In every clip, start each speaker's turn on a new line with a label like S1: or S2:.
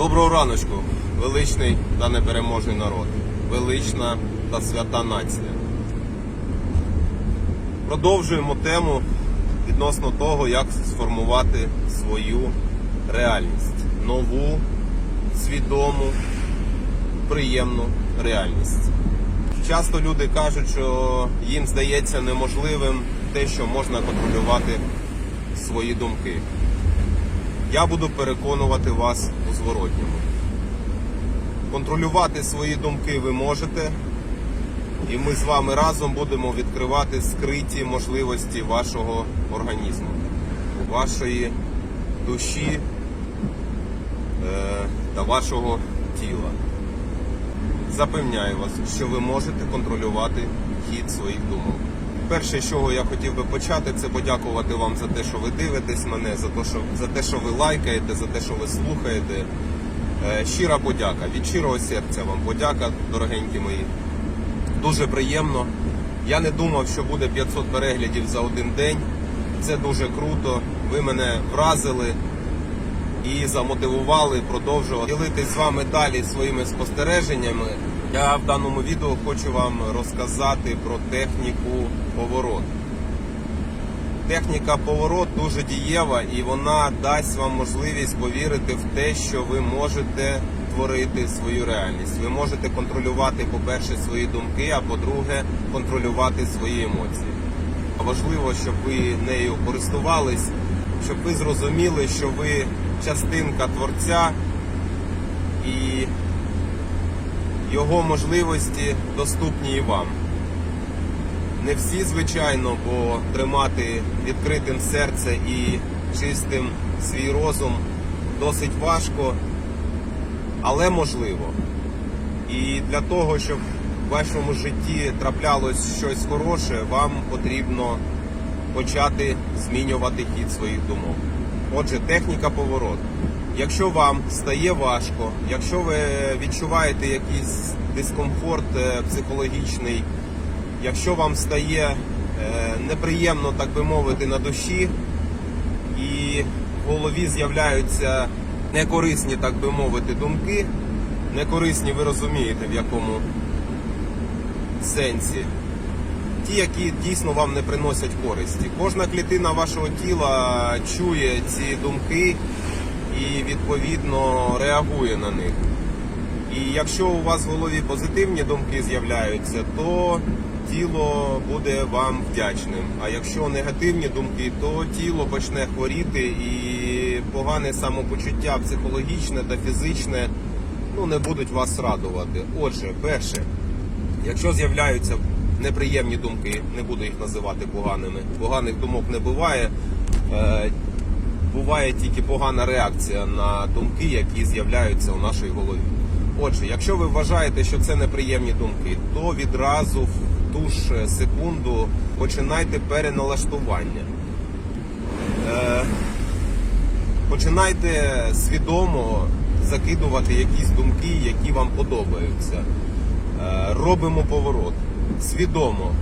S1: Доброго раночку, величний та непереможний народ, велична та свята нація. Продовжуємо тему відносно того, як сформувати свою реальність. Нову, свідому, приємну реальність. Часто люди кажуть, що їм здається неможливим те, що можна контролювати свої думки. Я буду переконувати вас у зворотньому. Контролювати свої думки ви можете, і ми з вами разом будемо відкривати скриті можливості вашого організму, вашої душі е, та вашого тіла. Запевняю вас, що ви можете контролювати хід своїх думок. Перше, з чого я хотів би почати, це подякувати вам за те, що ви дивитесь мене, за те, що, за те, що ви лайкаєте, за те, що ви слухаєте. Е, Щира подяка. Від щирого серця вам подяка, дорогенькі мої. Дуже приємно. Я не думав, що буде 500 переглядів за один день. Це дуже круто. Ви мене вразили і замотивували продовжувати ділитись з вами далі своїми спостереженнями. Я в даному відео хочу вам розказати про техніку поворот. Техніка поворот дуже дієва і вона дасть вам можливість повірити в те, що ви можете творити свою реальність. Ви можете контролювати, по-перше, свої думки, а по-друге, контролювати свої емоції. Важливо, щоб ви нею користувались, щоб ви зрозуміли, що ви частинка творця і його можливості доступні і вам. Не всі, звичайно, бо тримати відкритим серце і чистим свій розум досить важко, але можливо. І для того, щоб в вашому житті траплялось щось хороше, вам потрібно почати змінювати хід своїх думок. Отже, техніка поворот. Якщо вам стає важко, якщо ви відчуваєте якийсь дискомфорт е, психологічний, якщо вам стає е, неприємно, так би мовити, на душі, і в голові з'являються некорисні, так би мовити, думки, некорисні, ви розумієте, в якому сенсі. Ті, які дійсно вам не приносять користі. Кожна клітина вашого тіла чує ці думки і відповідно реагує на них. І якщо у вас в голові позитивні думки з'являються, то тіло буде вам вдячним. А якщо негативні думки, то тіло почне хворіти і погане самопочуття психологічне та фізичне ну, не будуть вас радувати. Отже, перше, якщо з'являються неприємні думки, не буду їх називати поганими, поганих думок не буває. Е, буває тільки погана реакція на думки, які з'являються у нашій голові. Отже, якщо ви вважаєте, що це неприємні думки, то відразу в ту ж секунду починайте переналаштування. Е, починайте свідомо закидувати якісь думки, які вам подобаються. Е, робимо поворот. Свідомо.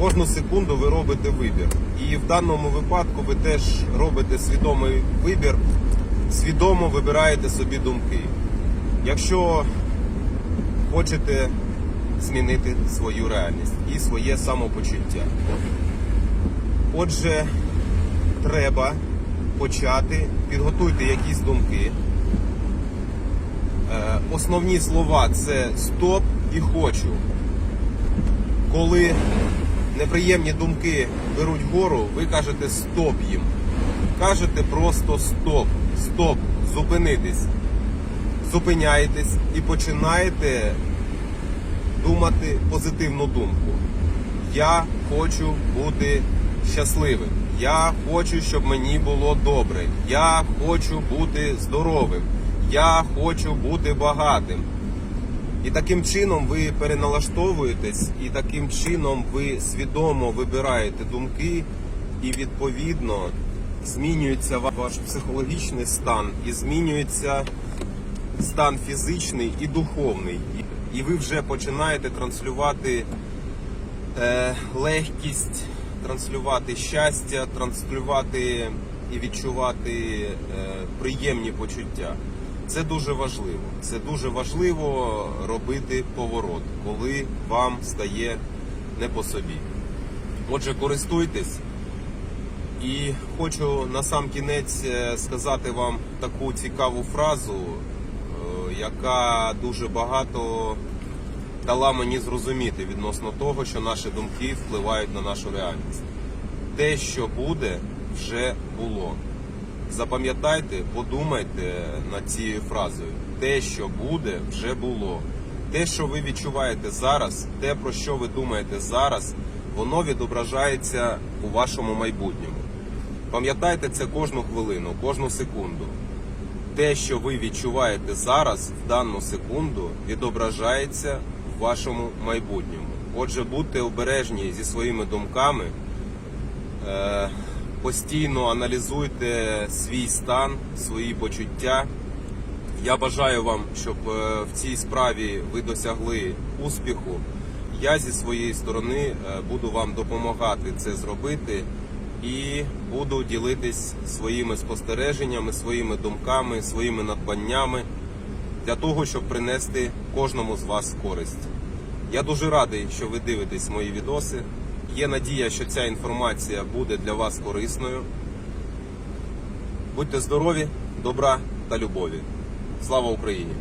S1: Кожну секунду ви робите вибір. І в даному випадку ви теж робите свідомий вибір, свідомо вибираєте собі думки. Якщо хочете змінити свою реальність і своє самопочуття. Отже, треба почати, підготуйте якісь думки. Е, Основні слова це стоп і хочу. Коли неприємні думки беруть гору, ви кажете стоп їм. Кажете просто стоп, стоп, зупинитись. Зупиняєтесь і починаєте думати позитивну думку. Я хочу бути щасливим. Я хочу, щоб мені було добре. Я хочу бути здоровим. Я хочу бути багатим. І таким чином ви переналаштовуєтесь, і таким чином ви свідомо вибираєте думки, і відповідно змінюється ваш психологічний стан, і змінюється стан фізичний і духовний. І ви вже починаєте транслювати е, легкість, транслювати щастя, транслювати і відчувати е, приємні почуття. Це дуже важливо. Це дуже важливо робити поворот, коли вам стає не по собі. Отже, користуйтесь. І хочу на сам кінець е, сказати вам таку цікаву фразу, е, яка дуже багато дала мені зрозуміти відносно того, що наші думки впливають на нашу реальність. Те, що буде, вже було. Запам'ятайте, подумайте над цією фразою. Те, що буде, вже було. Те, що ви відчуваєте зараз, те, про що ви думаєте зараз, воно відображається у вашому майбутньому. Пам'ятайте це кожну хвилину, кожну секунду. Те, що ви відчуваєте зараз, в дану секунду, відображається в вашому майбутньому. Отже, будьте обережні зі своїми думками, е, постійно аналізуйте свій стан, свої почуття. Я бажаю вам, щоб е, в цій справі ви досягли успіху. Я зі своєї сторони е, буду вам допомагати це зробити і буду ділитись своїми спостереженнями, своїми думками, своїми надбаннями для того, щоб принести кожному з вас користь. Я дуже радий, що ви дивитесь мої відоси. Є надія, що ця інформація буде для вас корисною. Будьте здорові, добра та любові. Слава Україні!